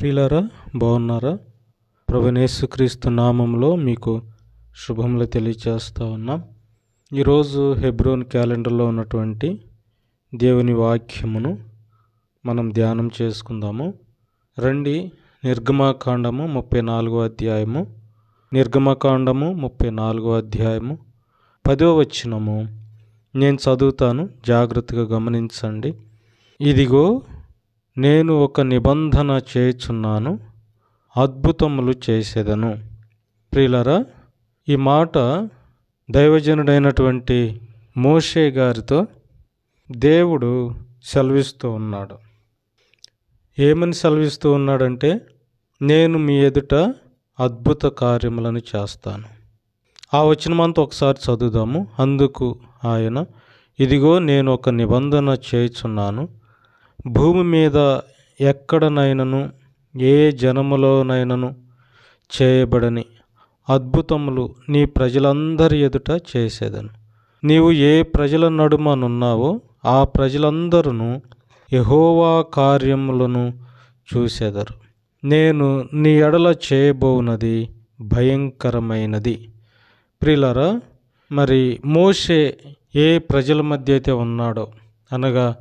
ప్రియులారా బాగున్నారా? ప్రభునేసుక్రీస్తు నామంలో మీకు శుభములు తెలియజేస్తూ ఉన్నాం. ఈరోజు హెబ్రోన్ క్యాలెండర్లో ఉన్నటువంటి దేవుని వాక్యమును మనం ధ్యానం చేసుకుందాము. రండి నిర్గమాకాండము ముప్పై నాలుగో అధ్యాయము నిర్గమకాండము ముప్పై నాలుగో అధ్యాయము పదో వచ్చినము నేను చదువుతాను జాగ్రత్తగా గమనించండి. ఇదిగో నేను ఒక నిబంధన చేయుచున్నాను అద్భుతములు చేసేదను. ప్రియులరా ఈ మాట దైవజనుడైనటువంటి మోషే గారితో దేవుడు సెలవిస్తూ ఉన్నాడు. ఏమని సెలవిస్తూ ఉన్నాడంటే నేను మీ ఎదుట అద్భుత కార్యములను చేస్తాను. ఆ వచనమంతా ఒకసారి చదువుదాము. అందుకు ఆయన ఇదిగో నేను ఒక నిబంధన చేయుచున్నాను భూమి మీద ఎక్కడనైనను ఏ జనములోనైనను చేయబడని అద్భుతములు నీ ప్రజలందరి ఎదుట చేసేదను. నీవు ఏ ప్రజల నడుమనున్నావో ఆ ప్రజలందరూ యహోవా కార్యములను చూసేదరు. నేను నీ ఎడల చేయబోనది భయంకరమైనది. ప్రిలరా మరి మోషే ఏ ప్రజల మధ్య అయితే ఉన్నాడో అనగా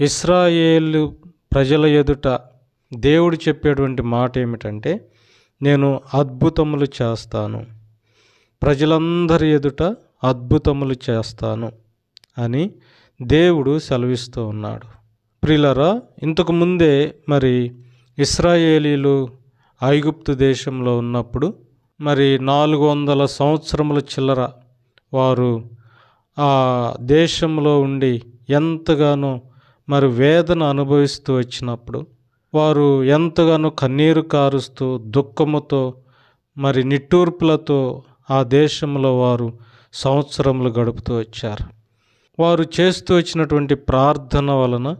ఇస్రాయేలు ప్రజల ఎదుట దేవుడు చెప్పేటువంటి మాట ఏమిటంటే నేను అద్భుతములు చేస్తాను. ప్రజలందరి ఎదుట అద్భుతములు చేస్తాను అని దేవుడు సెలవిస్తూ ఉన్నాడు. ప్రిలరా ఇంతకు ముందే మరి ఇస్రాయేలీలు ఐగుప్తు దేశంలో ఉన్నప్పుడు మరి నాలుగు వందల సంవత్సరముల చిల్లర వారు ఆ దేశంలో ఉండి ఎంతగానో మరి వేదన అనుభవిస్తూ వచ్చినప్పుడు వారు ఎంతగానో కన్నీరు కారుస్తూ దుఃఖముతో మరి నిట్టూర్పులతో ఆ దేశంలో వారు సంవత్సరములు గడుపుతూ వచ్చారు. వారు చేస్తూ వచ్చినటువంటి ప్రార్థన వలన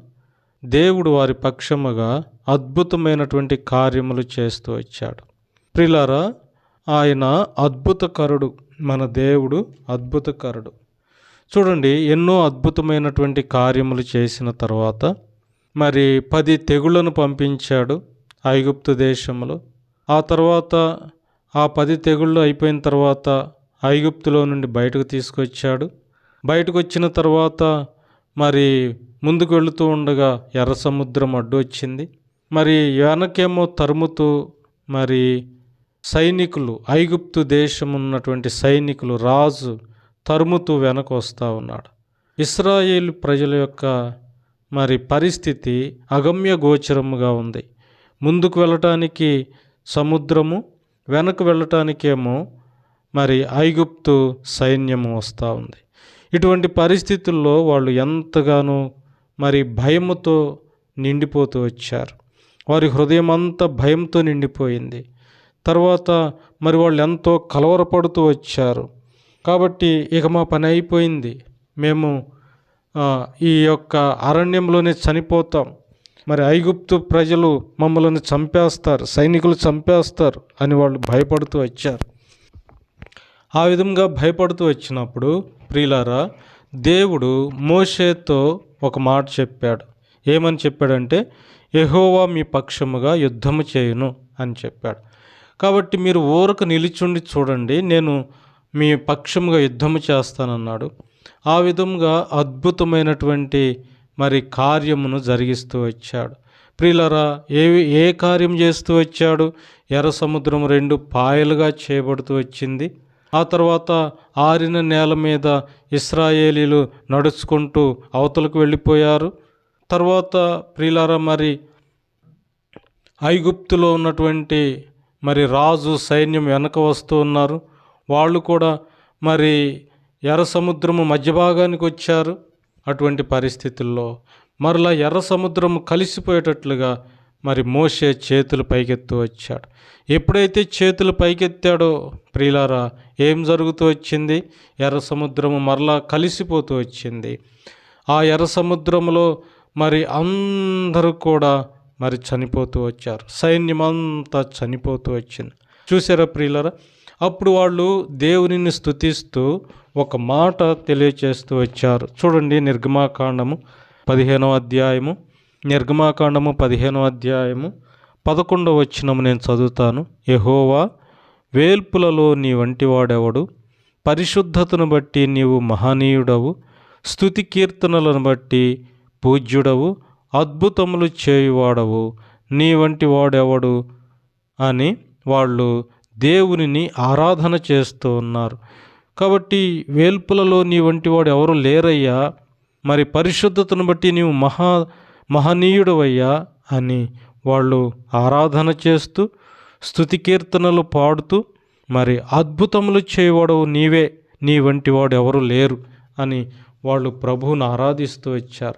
దేవుడు వారి పక్షముగా అద్భుతమైనటువంటి కార్యములు చేస్తూ వచ్చాడు. ప్రిలారా ఆయన అద్భుతకరుడు మన దేవుడు అద్భుతకరుడు. చూడండి ఎన్నో అద్భుతమైనటువంటి కార్యములు చేసిన తర్వాత మరి పది తెగుళ్ళను పంపించాడు ఐగుప్తు దేశంలో ఆ తర్వాత ఆ పది తెగుళ్ళు అయిపోయిన తర్వాత ఐగుప్తులో నుండి బయటకు తీసుకొచ్చాడు. బయటకు వచ్చిన తర్వాత మరి ముందుకు వెళుతూ ఉండగా ఎర్ర సముద్రం అడ్డు వచ్చింది. మరి వెనకేమో తరుముతూ మరి సైనికులు ఐగుప్తు దేశం ఉన్నటువంటి సైనికులు రాజు తరుముతూ వెనక వస్తూ ఉన్నాడు. ఇస్రాయేల్ ప్రజల యొక్క మరి పరిస్థితి అగమ్య గోచరముగా ఉంది. ముందుకు వెళ్ళటానికి సముద్రము వెనక్కు వెళ్ళటానికేమో మరి ఐగుప్తు సైన్యము వస్తూ ఉంది. ఇటువంటి పరిస్థితుల్లో వాళ్ళు ఎంతగానో మరి భయముతో నిండిపోతూ వచ్చారు. వారి హృదయం అంతా భయంతో నిండిపోయింది. తర్వాత మరి వాళ్ళు ఎంతో కలవరపడుతూ వచ్చారు. కాబట్టి ఇక మా పని అయిపోయింది. మేము ఈ యొక్క అరణ్యంలోనే చనిపోతాం. మరి ఐగుప్తు ప్రజలు మమ్మల్ని చంపేస్తారు సైనికులు చంపేస్తారు అని వాళ్ళు భయపడుతూ వచ్చారు. ఆ విధంగా భయపడుతూ వచ్చినప్పుడు ప్రియులారా దేవుడు మోషేతో ఒక మాట చెప్పాడు. ఏమని చెప్పాడంటే ఎహోవా మీ పక్షముగా యుద్ధము చేయును అని చెప్పాడు. కాబట్టి మీరు ఊరకు నిలిచుండి చూడండి నేను మీ పక్షముగా యుద్ధము చేస్తానన్నాడు. ఆ విధంగా అద్భుతమైనటువంటి మరి కార్యమును జరిగిస్తూ వచ్చాడు. ప్రియులరా ఏ ఏ కార్యం చేస్తూ వచ్చాడు? ఎర్ర సముద్రం రెండు పాయలుగా చేయబడుతూ వచ్చింది. ఆ తర్వాత ఆరిన నేల మీద ఇస్రాయేలీలు నడుచుకుంటూ అవతలకు వెళ్ళిపోయారు. తర్వాత ప్రియులారా మరి ఐగుప్తులో ఉన్నటువంటి మరి రాజు సైన్యం వెనక వస్తూ ఉన్నారు. వాళ్ళు కూడా మరి ఎర్ర సముద్రము మధ్య భాగానికి వచ్చారు. అటువంటి పరిస్థితుల్లో మరలా ఎర్ర సముద్రము కలిసిపోయేటట్లుగా మరి మోసే చేతులు పైకెత్తు వచ్చాడు. ఎప్పుడైతే చేతులు పైకెత్తాడో ప్రియులారా ఏం జరుగుతూ వచ్చింది? ఎర్ర సముద్రము మరలా కలిసిపోతూ వచ్చింది. ఆ ఎర్ర సముద్రంలో మరి అందరూ కూడా మరి చనిపోతూ వచ్చారు. సైన్యమంతా చనిపోతూ వచ్చింది. చూసారా ప్రియులరా? అప్పుడు వాళ్ళు దేవునిని స్థుతిస్తూ ఒక మాట తెలియచేస్తూ వచ్చారు. చూడండి నిర్గమాకాండము పదిహేనవ అధ్యాయము నిర్గమాకాండము పదిహేనవ అధ్యాయము పదకొండవ వచ్చినము నేను చదువుతాను. యహోవా వేల్పులలో నీ వంటి వాడెవడు? పరిశుద్ధతను బట్టి నీవు మహనీయుడవు. స్థుతి కీర్తనలను బట్టి పూజ్యుడవు. అద్భుతములు చేయువాడవు. నీ వంటి వాడెవడు? అని వాళ్ళు దేవునిని ఆరాధన చేస్తూ ఉన్నారు. కాబట్టి వేల్పులలో నీ వంటి వాడు ఎవరు లేరయ్యా? మరి పరిశుద్ధతను బట్టి నీవు మహా మహనీయుడవయ్యా? అని వాళ్ళు ఆరాధన చేస్తూ స్థుతి కీర్తనలు పాడుతూ మరి అద్భుతములు చేయవాడవు నీవే నీ వంటి వాడు ఎవరు లేరు అని వాళ్ళు ప్రభువును ఆరాధిస్తూ వచ్చారు.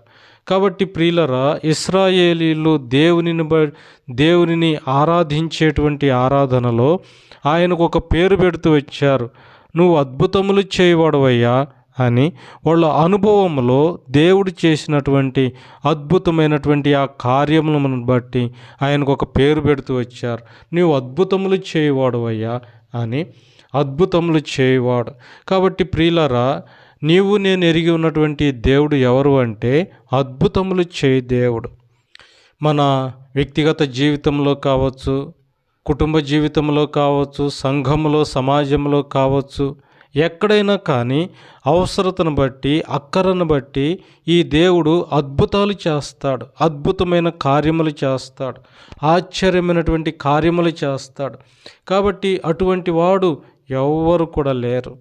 కాబట్టి ప్రియులరా ఇస్రాయేలీలు దేవునిని బ దేవునిని ఆరాధించేటువంటి ఆరాధనలో ఆయనకు ఒక పేరు పెడుతూ వచ్చారు. నువ్వు అద్భుతములు చేయవాడవయ్యా అని వాళ్ళ అనుభవంలో దేవుడు చేసినటువంటి అద్భుతమైనటువంటి ఆ కార్యములను బట్టి ఆయనకు ఒక పేరు పెడుతూ వచ్చారు. నీవు అద్భుతములు చేయవాడవయ్యా అని అద్భుతములు చేయవాడు కాబట్టి ప్రియులరా నీవు నేను ఎరిగి ఉన్నటువంటి దేవుడు ఎవరు అంటే అద్భుతములు చేయి దేవుడు. మన వ్యక్తిగత జీవితంలో కావచ్చు కుటుంబ జీవితంలో కావచ్చు సంఘంలో సమాజంలో కావచ్చు ఎక్కడైనా కానీ అవసరతను బట్టి అక్కరను బట్టి ఈ దేవుడు అద్భుతాలు చేస్తాడు అద్భుతమైన కార్యములు చేస్తాడు ఆశ్చర్యమైనటువంటి కార్యములు చేస్తాడు. కాబట్టి అటువంటి వాడు ఎవ్వరు కూడా లేరు.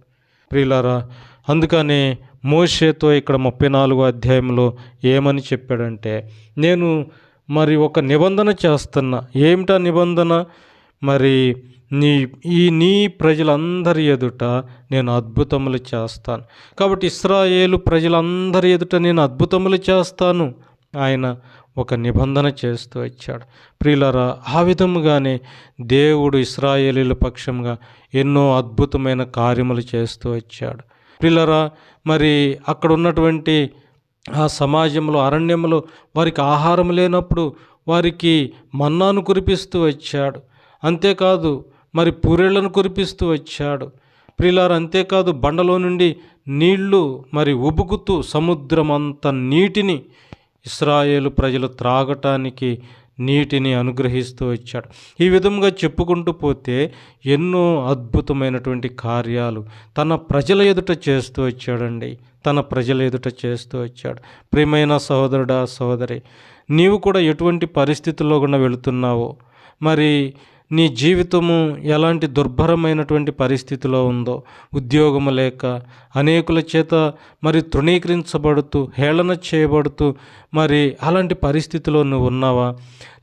ప్రియులారా అందుకనే మోషేతో ఇక్కడ ముప్పై నాలుగో అధ్యాయంలో ఏమని చెప్పాడంటే నేను మరి ఒక నిబంధన చేస్తున్నా. ఏమిటా నిబంధన? మరి నీ ఈ నీ ప్రజలందరి ఎదుట నేను అద్భుతములు చేస్తాను. కాబట్టి ఇస్రాయేలు ప్రజలందరి ఎదుట నేను అద్భుతములు చేస్తాను ఆయన ఒక నిబంధన చేస్తూ వచ్చాడు. ప్రియులరా ఆ విధముగానే దేవుడు ఇస్రాయేలీల పక్షంగా ఎన్నో అద్భుతమైన కార్యములు చేస్తూ వచ్చాడు. పిల్లరా మరి అక్కడ ఉన్నటువంటి ఆ సమాజంలో అరణ్యంలో వారికి ఆహారం లేనప్పుడు వారికి మన్నాను కురిపిస్తూ వచ్చాడు. అంతేకాదు మరి పూరేళ్ళను కురిపిస్తూ వచ్చాడు. ప్రియులారు అంతేకాదు బండలో నుండి నీళ్ళు మరి ఉబుకుతూ సముద్రం అంత నీటిని ఇస్రాయేలు ప్రజలు త్రాగటానికి నీటిని అనుగ్రహిస్తూ వచ్చాడు ఈ విధంగా చెప్పుకుంటూ పోతే ఎన్నో అద్భుతమైనటువంటి కార్యాలు తన ప్రజల ఎదుట చేస్తూ వచ్చాడండి. తన ప్రజల ఎదుట చేస్తూ వచ్చాడు. ప్రియమైన సహోదరుడా సహోదరి నీవు కూడా ఎటువంటి పరిస్థితుల్లో కూడా వెళుతున్నావో మరి నీ జీవితము ఎలాంటి దుర్భరమైనటువంటి పరిస్థితిలో ఉందో ఉద్యోగము లేక అనేకుల చేత మరి తృణీకరించబడుతూ హేళన చేయబడుతూ మరి అలాంటి పరిస్థితిలో నువ్వు ఉన్నావా?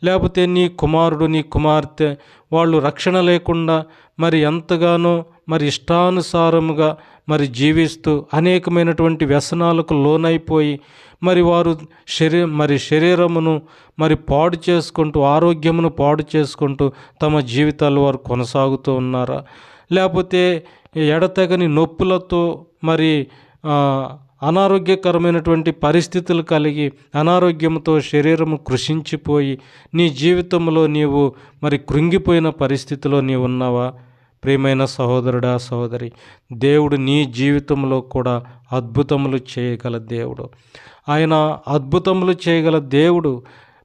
లేకపోతే నీ కుమారుడు నీ కుమార్తె వాళ్ళు రక్షణ లేకుండా మరి ఎంతగానో మరి ఇష్టానుసారముగా మరి జీవిస్తూ అనేకమైనటువంటి వ్యసనాలకు లోనైపోయి మరి వారు శరీ మరి శరీరమును మరి పాడు చేసుకుంటూ ఆరోగ్యమును పాడు చేసుకుంటూ తమ జీవితాలు వారు కొనసాగుతూ ఉన్నారా? లేకపోతే ఎడతెగని నొప్పులతో మరి అనారోగ్యకరమైనటువంటి పరిస్థితులు కలిగి అనారోగ్యంతో శరీరము కృషించిపోయి నీ జీవితంలో నీవు మరి కృంగిపోయిన పరిస్థితిలో నీవు ఉన్నావా ప్రియమైన సహోదరుడా సహోదరి దేవుడు నీ జీవితంలో కూడా అద్భుతములు చేయగల దేవుడు. ఆయన అద్భుతములు చేయగల దేవుడు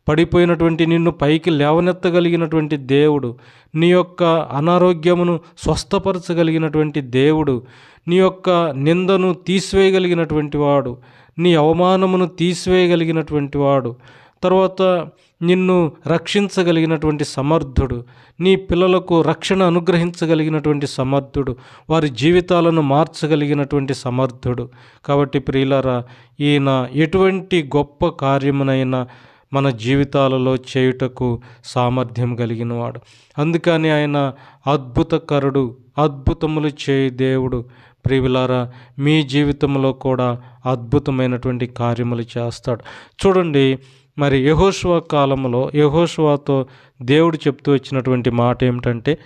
పడిపోయినటువంటి నిన్ను పైకి లేవనెత్తగలిగినటువంటి దేవుడు నీ యొక్క అనారోగ్యమును స్వస్థపరచగలిగినటువంటి దేవుడు నీ యొక్క నిందను తీసివేయగలిగినటువంటి వాడు నీ అవమానమును తీసివేయగలిగినటువంటి వాడు. తర్వాత నిన్ను రక్షించగలిగినటువంటి సమర్థుడు నీ పిల్లలకు రక్షణ అనుగ్రహించగలిగినటువంటి సమర్థుడు వారి జీవితాలను మార్చగలిగినటువంటి సమర్థుడు. కాబట్టి ప్రియులారా ఈయన ఎటువంటి గొప్ప కార్యమునైనా మన జీవితాలలో చేయుటకు సామర్థ్యం కలిగినవాడు. అందుకని ఆయన అద్భుతకరుడు అద్భుతములు చేయి దేవుడు. ప్రియులారా మీ జీవితంలో కూడా అద్భుతమైనటువంటి కార్యములు చేస్తాడు. చూడండి మరి యహోషువ కాలంలో యహోషువాతో దేవుడు చెప్తూ వచ్చినటువంటి మాట ఏమిటంటే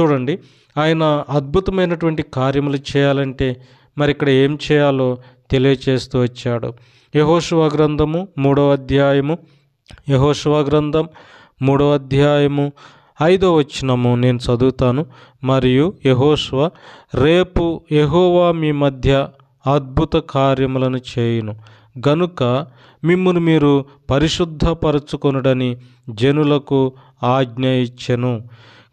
చూడండి ఆయన అద్భుతమైనటువంటి కార్యములు చేయాలంటే మరి ఇక్కడ ఏం చేయాలో తెలియచేస్తూ వచ్చాడు. యహోషువ గ్రంథము మూడవ అధ్యాయము యహోషువ గ్రంథం మూడవ అధ్యాయము ఐదో వచ్చినము నేను చదువుతాను. మరియు యహోషువ రేపు యహోవా మీ మధ్య అద్భుత కార్యములను చేయును. గనుక మిమ్మును మీరు పరిశుద్ధపరచుకొనుడని జనులకు ఆజ్ఞ ఇచ్చెను.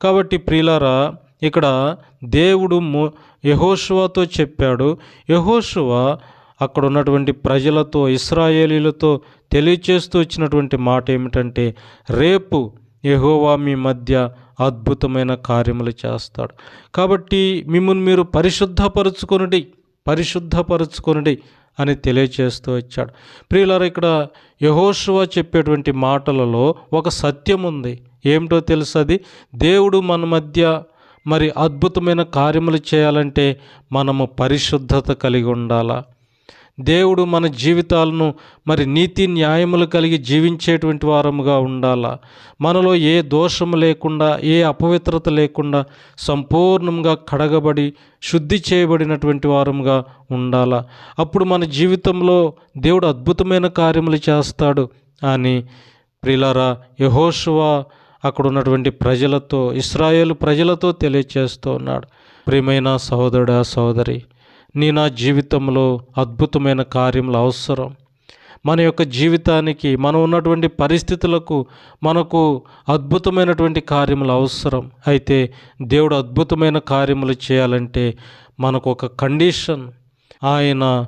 కాబట్టి ప్రియులారా ఇక్కడ దేవుడు మో యహోషువాతో చెప్పాడు. యహోషువ అక్కడ ఉన్నటువంటి ప్రజలతో ఇస్రాయేలీలతో తెలియచేస్తూ వచ్చినటువంటి మాట ఏమిటంటే రేపు యహోవా మీ మధ్య అద్భుతమైన కార్యములు చేస్తాడు. కాబట్టి మిమ్మల్ని మీరు పరిశుద్ధపరచుకొనుడి పరిశుద్ధపరచుకొనుడి. అని తెలియచేస్తూ వచ్చాడు. ప్రియులారా ఇక్కడ యహోషువ చెప్పేటువంటి మాటలలో ఒక సత్యం ఉంది. ఏమిటో తెలుసు అది? దేవుడు మన మధ్య మరి అద్భుతమైన కార్యములు చేయాలంటే మనము పరిశుద్ధత కలిగి ఉండాలా? దేవుడు మన జీవితాలను మరి నీతి న్యాయములు కలిగి జీవించేటువంటి వారముగా ఉండాలా? మనలో ఏ దోషము లేకుండా ఏ అపవిత్రత లేకుండా సంపూర్ణంగా కడగబడి శుద్ధి చేయబడినటువంటి వారముగా ఉండాలా? అప్పుడు మన జీవితంలో దేవుడు అద్భుతమైన కార్యములు చేస్తాడు అని ప్రిలరా యహోషువా అక్కడ ఉన్నటువంటి ప్రజలతో ఇస్రాయేల్ ప్రజలతో తెలియచేస్తూ ఉన్నాడు. ప్రియమైన సహోదరుడా సహోదరి నీ నా జీవితంలో అద్భుతమైన కార్యములు అవసరం. మన యొక్క జీవితానికి మనం ఉన్నటువంటి పరిస్థితులకు మనకు అద్భుతమైనటువంటి కార్యములు అవసరం. అయితే దేవుడు అద్భుతమైన కార్యములు చేయాలంటే మనకు ఒక కండిషన్ ఆయన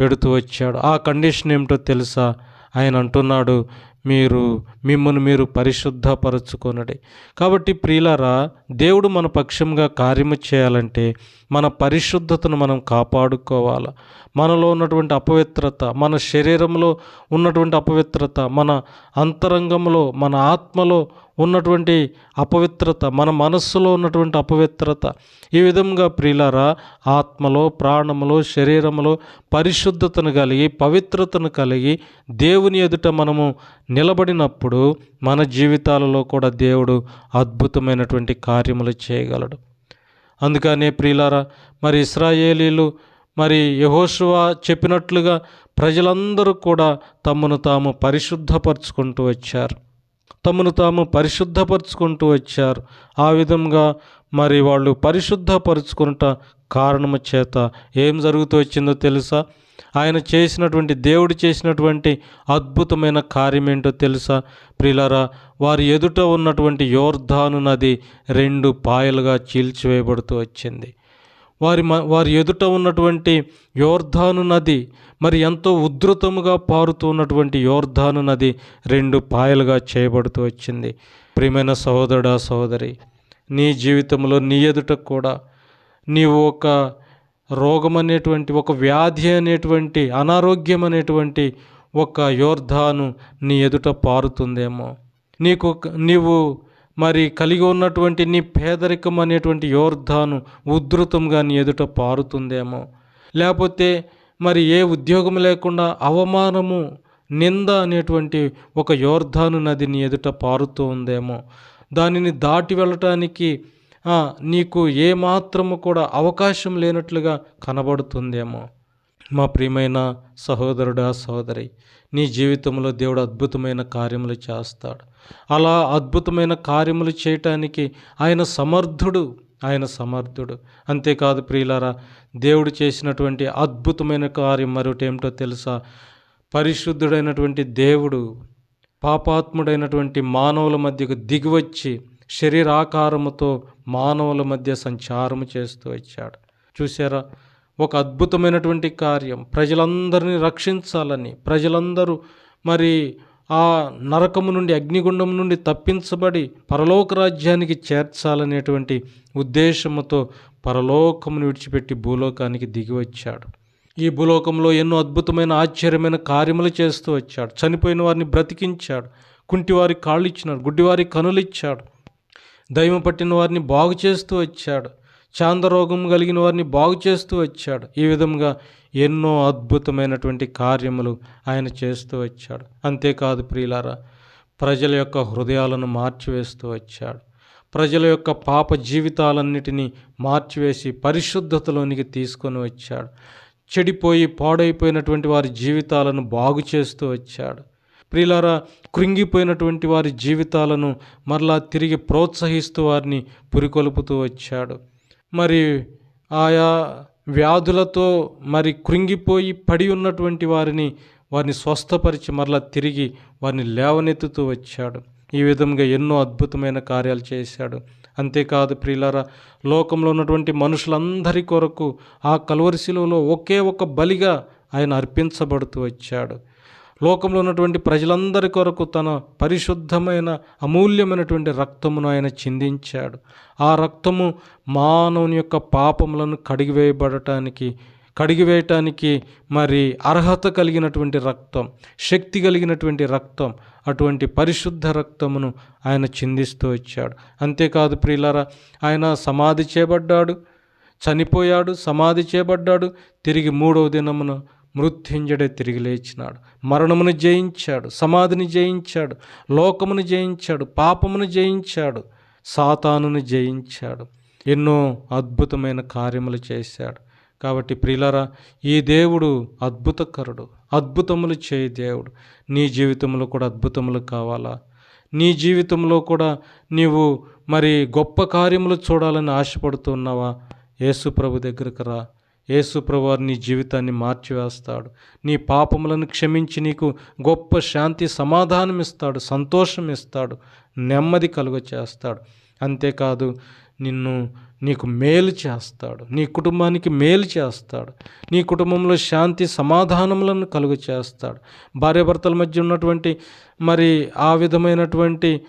పెడుతూ వచ్చాడు. ఆ కండిషన్ ఏమిటో తెలుసా? ఆయన అంటున్నాడు మీరు మిమ్మల్ని మీరు పరిశుద్ధపరచుకొనడి. కాబట్టి ప్రియులారా దేవుడు మన పక్షంగా కార్యము చేయాలంటే మన పరిశుద్ధతను మనం కాపాడుకోవాలి. మనలో ఉన్నటువంటి అపవిత్రత మన శరీరంలో ఉన్నటువంటి అపవిత్రత మన అంతరంగంలో మన ఆత్మలో ఉన్నటువంటి అపవిత్రత మన మనస్సులో ఉన్నటువంటి అపవిత్రత. ఈ విధంగా ప్రియులారా ఆత్మలో ప్రాణములో శరీరములో పరిశుద్ధతను కలిగి పవిత్రతను కలిగి దేవుని ఎదుట మనము నిలబడినప్పుడు మన జీవితాలలో కూడా దేవుడు అద్భుతమైనటువంటి కార్యములు చేయగలడు. అందుకనే ప్రియులారా మరి ఇస్రాయేలీలు మరి యహోషువా చెప్పినట్లుగా ప్రజలందరూ కూడా తమను తాము పరిశుద్ధపరచుకుంటూ వచ్చారు. తమను తాము పరిశుద్ధపరుచుకుంటూ వచ్చారు. ఆ విధంగా మరి వాళ్ళు పరిశుద్ధపరుచుకున్నట కారణము చేత ఏం జరుగుతూ వచ్చిందో తెలుసా? ఆయన చేసినటువంటి దేవుడు చేసినటువంటి అద్భుతమైన కార్యం ఏంటో తెలుసా? ప్రిలరా వారి ఎదుట ఉన్నటువంటి యోర్ధాను నది రెండు పాయలుగా చీల్చివేయబడుతూ వచ్చింది. వారి మ వారి ఎదుట ఉన్నటువంటి యోర్ధాను నది మరి ఎంతో ఉధృతముగా పారుతూ ఉన్నటువంటి యోర్ధాను నది రెండు పాయలుగా చేయబడుతూ వచ్చింది. ప్రియమైన సహోదరుడా సహోదరి నీ జీవితంలో నీ ఎదుట కూడా నీవు ఒక రోగం అనేటువంటి ఒక వ్యాధి అనేటువంటి అనారోగ్యం అనేటువంటి ఒక యోర్ధాను నీ ఎదుట పారుతుందేమో. నీకు నీవు మరి కలిగి ఉన్నటువంటి నీ పేదరికం అనేటువంటి యోర్ధాను ఉధృతంగా నీ ఎదుట పారుతుందేమో. లేకపోతే మరి ఏ ఉద్యోగం లేకుండా అవమానము నింద అనేటువంటి ఒక యోర్ధాను నది నీ ఎదుట పారుతూ ఉందేమో. దానిని దాటి వెళ్ళటానికి నీకు ఏ మాత్రము కూడా అవకాశం లేనట్లుగా కనబడుతుందేమో. మా ప్రియమైన సహోదరుడా సహోదరి నీ జీవితంలో దేవుడు అద్భుతమైన కార్యములు చేస్తాడు. అలా అద్భుతమైన కార్యములు చేయటానికి ఆయన సమర్థుడు ఆయన సమర్థుడు. అంతేకాదు ప్రియులారా దేవుడు చేసినటువంటి అద్భుతమైన కార్యం మరొకటి ఏమిటో తెలుసా? పరిశుద్ధుడైనటువంటి దేవుడు పాపాత్ముడైనటువంటి మానవుల మధ్యకు దిగివచ్చి శరీరాకారముతో మానవుల మధ్య సంచారము చేస్తూ వచ్చాడు. చూసారా ఒక అద్భుతమైనటువంటి కార్యం. ప్రజలందరినీ రక్షించాలని ప్రజలందరూ మరి ఆ నరకము నుండి అగ్నిగుండం నుండి తప్పించబడి పరలోక రాజ్యానికి చేర్చాలనేటువంటి ఉద్దేశముతో పరలోకమును విడిచిపెట్టి భూలోకానికి దిగి వచ్చాడు ఈ భూలోకంలో ఎన్నో అద్భుతమైన ఆశ్చర్యమైన కార్యములు చేస్తూ వచ్చాడు. చనిపోయిన వారిని బ్రతికించాడు. కుంటివారి కాళ్ళు ఇచ్చినాడు. గుడ్డివారి కనులు ఇచ్చాడు. దైవం పట్టిన వారిని బాగు చేస్తూ వచ్చాడు. చాందరోగం కలిగిన వారిని బాగు చేస్తూ వచ్చాడు. ఈ విధంగా ఎన్నో అద్భుతమైనటువంటి కార్యములు ఆయన చేస్తూ వచ్చాడు. అంతేకాదు ప్రియులారా ప్రజల యొక్క హృదయాలను మార్చివేస్తూ వచ్చాడు. ప్రజల యొక్క పాప జీవితాలన్నిటినీ మార్చివేసి పరిశుద్ధతలోనికి తీసుకొని వచ్చాడు. చెడిపోయి పాడైపోయినటువంటి వారి జీవితాలను బాగు చేస్తూ వచ్చాడు. ప్రియులారా కృంగిపోయినటువంటి వారి జీవితాలను మరలా తిరిగి ప్రోత్సహిస్తూ వారిని పురికొల్పుతూ వచ్చాడు. మరి ఆయా వ్యాధులతో మరి కృంగిపోయి పడి ఉన్నటువంటి వారిని వారిని స్వస్థపరిచి మరలా తిరిగి వారిని లేవనెత్తుతూ వచ్చాడు. ఈ విధంగా ఎన్నో అద్భుతమైన కార్యాలు చేశాడు. అంతేకాదు ప్రియులారా లోకంలో ఉన్నటువంటి మనుషులందరి కొరకు ఆ కలువరి శిలువలో ఒకే ఒక బలిగా ఆయన అర్పించబడుతూ వచ్చాడు. లోకంలో ఉన్నటువంటి ప్రజలందరి కొరకు తన పరిశుద్ధమైన అమూల్యమైనటువంటి రక్తమును ఆయన చిందించాడు. ఆ రక్తము మానవుని యొక్క పాపములను కడిగివేయబడటానికి కడిగివేయటానికి మరి అర్హత కలిగినటువంటి రక్తం శక్తి కలిగినటువంటి రక్తం అటువంటి పరిశుద్ధ రక్తమును ఆయన చిందిస్తూ వచ్చాడు. అంతేకాదు ప్రియులారా ఆయన సమాధి చేయబడ్డాడు చనిపోయాడు సమాధి చేయబడ్డాడు. తిరిగి మూడవ దినమున మృత్యుంజడే తిరిగి లేచినాడు. మరణమును జయించాడు. సమాధిని జయించాడు. లోకమును జయించాడు. పాపమును జయించాడు. సాతానును జయించాడు. ఎన్నో అద్భుతమైన కార్యములు చేశాడు. కాబట్టి ప్రియులరా ఈ దేవుడు అద్భుతకరుడు. అద్భుతములు చేయి దేవుడు. నీ జీవితంలో కూడా అద్భుతములు కావాలా? నీ జీవితంలో కూడా నీవు మరి గొప్ప కార్యములు చూడాలని ఆశపడుతున్నావా యేసు ప్రభు దగ్గరకు రా. యేసు నీ జీవితాన్ని మార్చివేస్తాడు. నీ పాపములను క్షమించి నీకు గొప్ప శాంతి సమాధానం ఇస్తాడు సంతోషం ఇస్తాడు నెమ్మది కలుగ చేస్తాడు అంతేకాదు నిన్ను నీకు మేలు చేస్తాడు నీ కుటుంబానికి మేలు చేస్తాడు నీ కుటుంబంలో శాంతి సమాధానములను కలుగు చేస్తాడు భార్యాభర్తల మధ్య ఉన్నటువంటి మరి ఆ విధమైనటువంటి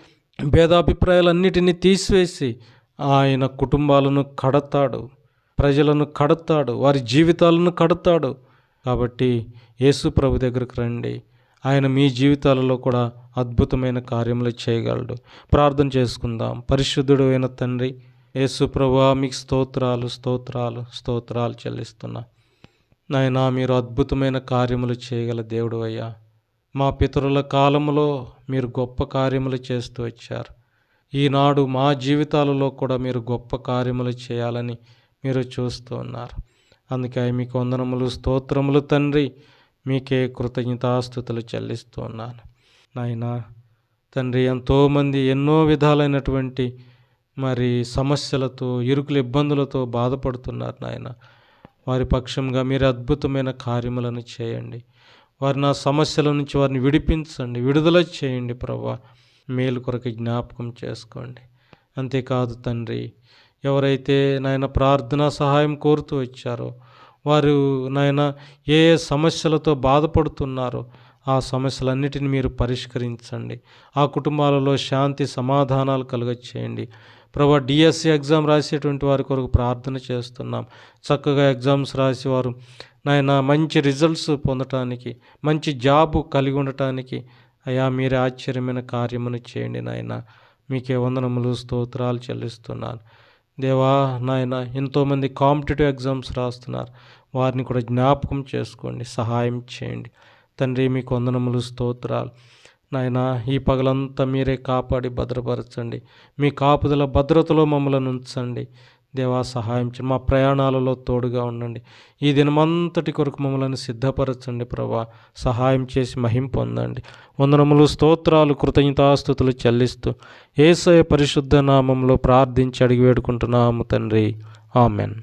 భేదాభిప్రాయాలన్నిటినీ తీసివేసి ఆయన కుటుంబాలను కడతాడు. ప్రజలను కడతాడు వారి జీవితాలను కడతాడు. కాబట్టి యేసు ప్రభు దగ్గరకు రండి. ఆయన మీ జీవితాలలో కూడా అద్భుతమైన కార్యములు చేయగలడు. ప్రార్థన చేసుకుందాం. పరిశుద్ధుడు అయిన తండ్రి యేసు ప్రభా మీకు స్తోత్రాలు స్తోత్రాలు స్తోత్రాలు చెల్లిస్తున్నా. నాయన మీరు అద్భుతమైన కార్యములు చేయగల దేవుడు అయ్యా. మా పితరుల కాలంలో మీరు గొప్ప కార్యములు చేస్తూ వచ్చారు. ఈనాడు మా జీవితాలలో కూడా మీరు గొప్ప కార్యములు చేయాలని మీరు చూస్తూ ఉన్నారు. అందుకే మీకు వందనములు స్తోత్రములు తండ్రి. మీకే కృతజ్ఞతాస్థుతులు చెల్లిస్తూ ఉన్నాను. నాయనా తండ్రి ఎంతోమంది ఎన్నో విధాలైనటువంటి మరి సమస్యలతో ఇరుకుల ఇబ్బందులతో బాధపడుతున్నారు నాయన. వారి పక్షంగా మీరు అద్భుతమైన కార్యములను చేయండి. వారి నా సమస్యల నుంచి వారిని విడిపించండి విడుదల చేయండి ప్రభా. మేలు కొరకు జ్ఞాపకం చేసుకోండి. అంతేకాదు తండ్రి ఎవరైతే నాయన ప్రార్థనా సహాయం కోరుతూ వచ్చారో వారు నాయన ఏ ఏ సమస్యలతో బాధపడుతున్నారో ఆ సమస్యలన్నిటిని మీరు పరిష్కరించండి. ఆ కుటుంబాలలో శాంతి సమాధానాలు కలుగచేయండి. ప్రభా డిఎస్సి ఎగ్జామ్ రాసేటువంటి వారి కొరకు ప్రార్థన చేస్తున్నాం. చక్కగా ఎగ్జామ్స్ రాసి వారు నాయన మంచి రిజల్ట్స్ పొందటానికి మంచి జాబు కలిగి ఉండటానికి అయా మీరే ఆశ్చర్యమైన కార్యమును చేయండి నాయన. మీకే వందనములు స్తోత్రాలు చెల్లిస్తున్నాను. దేవా నాయన ఎంతోమంది కాంపిటేటివ్ ఎగ్జామ్స్ రాస్తున్నారు. వారిని కూడా జ్ఞాపకం చేసుకోండి సహాయం చేయండి. తండ్రి మీకు వందనములు స్తోత్రాలు. నాయన ఈ పగలంతా మీరే కాపాడి భద్రపరచండి. మీ కాపుదల భద్రతలో మమ్మల్ని ఉంచండి. దేవా సహాయం మా ప్రయాణాలలో తోడుగా ఉండండి. ఈ దినమంతటి కొరకు మమ్మల్ని సిద్ధపరచండి ప్రభా. సహాయం చేసి మహిం పొందండి. వందనములు స్తోత్రాలు కృతజ్ఞతాస్థుతులు చెల్లిస్తూ ఏసయ పరిశుద్ధ నామంలో ప్రార్థించి అడిగి వేడుకుంటున్నాము తండ్రి. ఆమెన్.